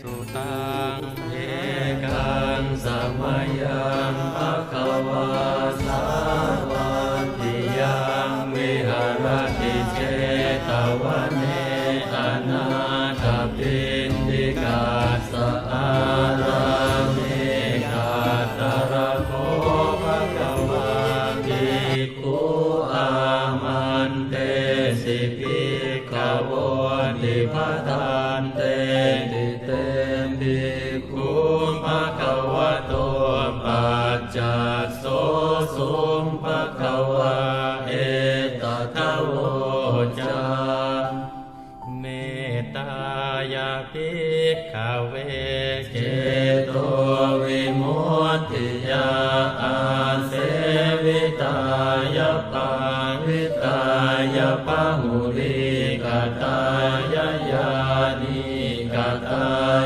สุตังเอกังสมยังภะคะวาสาวาติยังวิหารติเจตวเนอนาถปินิกาสอาราเมกาตระโคภะคะวาภิกขุอามันเตสิภิกขโวติภะทานเตติิภูมิภะคะวะโตปัจจัสโสสุมภะคะวะเอตทโวจาเมตายาภิกขเวเจโตวิมุติยาอาเสวิตายาปาวิตายาปังุริกตายายานิกตา